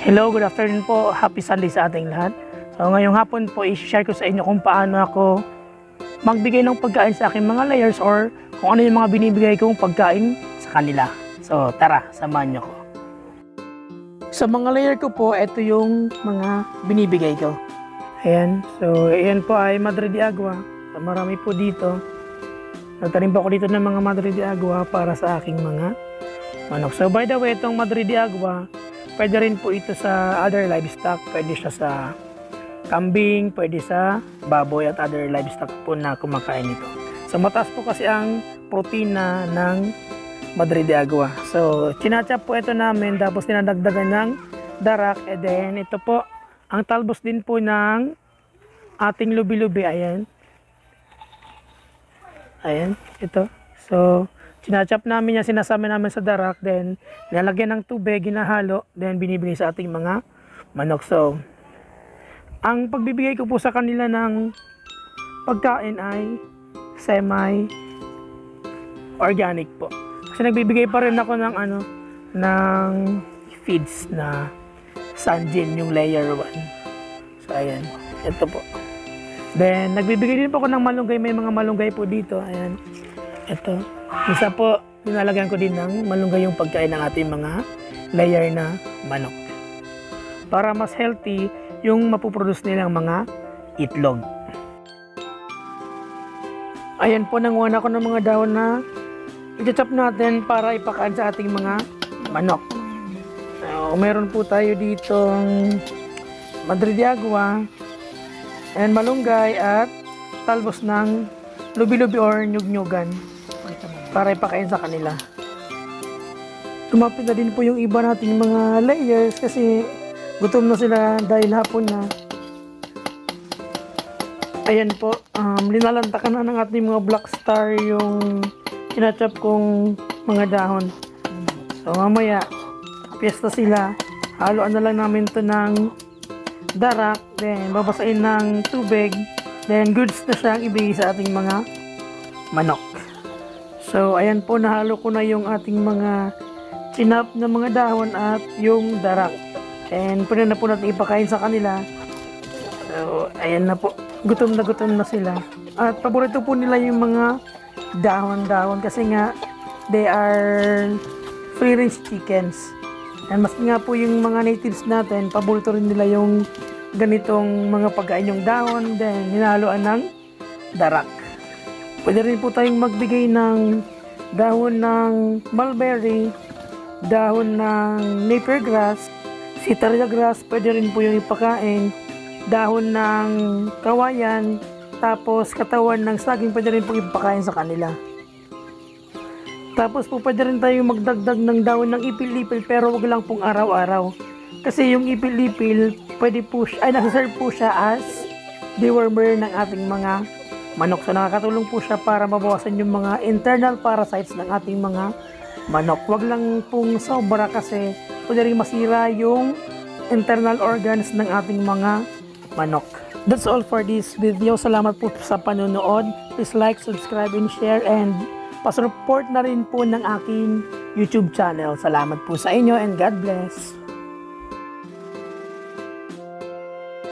Hello, good afternoon po. Happy Sunday sa ating lahat. So ngayong hapon po, i-share ko sa inyo kung paano ako magbigay ng pagkain sa aking mga layers or kung ano yung mga binibigay kong pagkain sa kanila. So tara, samahan niyo ko. Sa mga layer ko po, ito yung mga binibigay ko. Ayan, so ayan po ay Madre de Agua. So, marami po dito. Nagtanim po ako dito ng mga Madre de Agua para sa aking mga manok. So by the way, itong Madre de Agua, pwede rin po ito sa other livestock. Pwede siya sa kambing, pwede sa baboy at other livestock po na kumakain ito. So mataas po kasi ang protina ng Madre de Agua. So chinachap po ito namin tapos tinadagdagan ng darak and then ito po ang talbos din po ng ating lubi-lubi. Ayan. Ayan, ito. So, Chinachap namin yan, sinasama namin sa darak, then nilalagyan ng tubig, ginahalo, then binibigay sa ating mga manok. So, ang pagbibigay ko po sa kanila ng pagkain ay semi organic po. Kasi nagbibigay pa rin ako ng ano, ng feeds na Sanjin, yung layer 1. So, ayan. Ito po. Then, nagbibigay din po ako ng malunggay. May mga malunggay po dito. Ayan. Ito. Isa po, linalagyan ko din ng malunggay yung pagkain ng ating mga layer na manok. Para mas healthy yung mapuproduce nilang mga itlog. Ayan po, nanguha na ako ng mga dahon na i-chop natin para ipakain sa ating mga manok. So, meron po tayo ditong Madre de Agua and malunggay at talbos ng lubi-lubi or nyug-nyugan para ipakain sa kanila. Tumapit na din po yung iba nating mga layers kasi gutom na sila dahil hapon na. Ayan po, um, linalantakan na ng ating mga black star yung kinachap kong mga dahon. So mamaya, piyesta sila. Haluan na lang namin to ng darak, then babasain ng tubig, then goods na siyang ibigay sa ating mga manok. So, ayan po, nahalo ko na yung ating mga chinap na mga dahon at yung darak. And pwede na po natin ipakain sa kanila. So, ayan na po. Gutom na gutom na sila. At paborito po nila yung mga dahon-dahon kasi nga they are free range chickens. And mas nga po yung mga natives natin, paborito rin nila yung ganitong mga pagkain yung dahon, then hinahaluan ng darak. Pwede rin po tayong magbigay ng dahon ng mulberry, dahon ng napier grass, sitaria grass, pwede rin po yung ipakain, dahon ng kawayan, tapos katawan ng saging, pwede rin po ipakain sa kanila. Tapos po pwede rin tayong magdagdag ng dahon ng ipil-ipil pero wag lang pong araw-araw. Kasi yung ipil-ipil, pwede po siya, ay nasa-serve po siya as dewormer ng ating mga manok. So nakakatulong po siya para mabawasan yung mga internal parasites ng ating mga manok. Wag lang pong sobra kasi pwede rin masira yung internal organs ng ating mga manok. That's all for this video. Salamat po sa panonood. Please like, subscribe, and share. And pasupport na rin po ng aking YouTube channel. Salamat po sa inyo and God bless.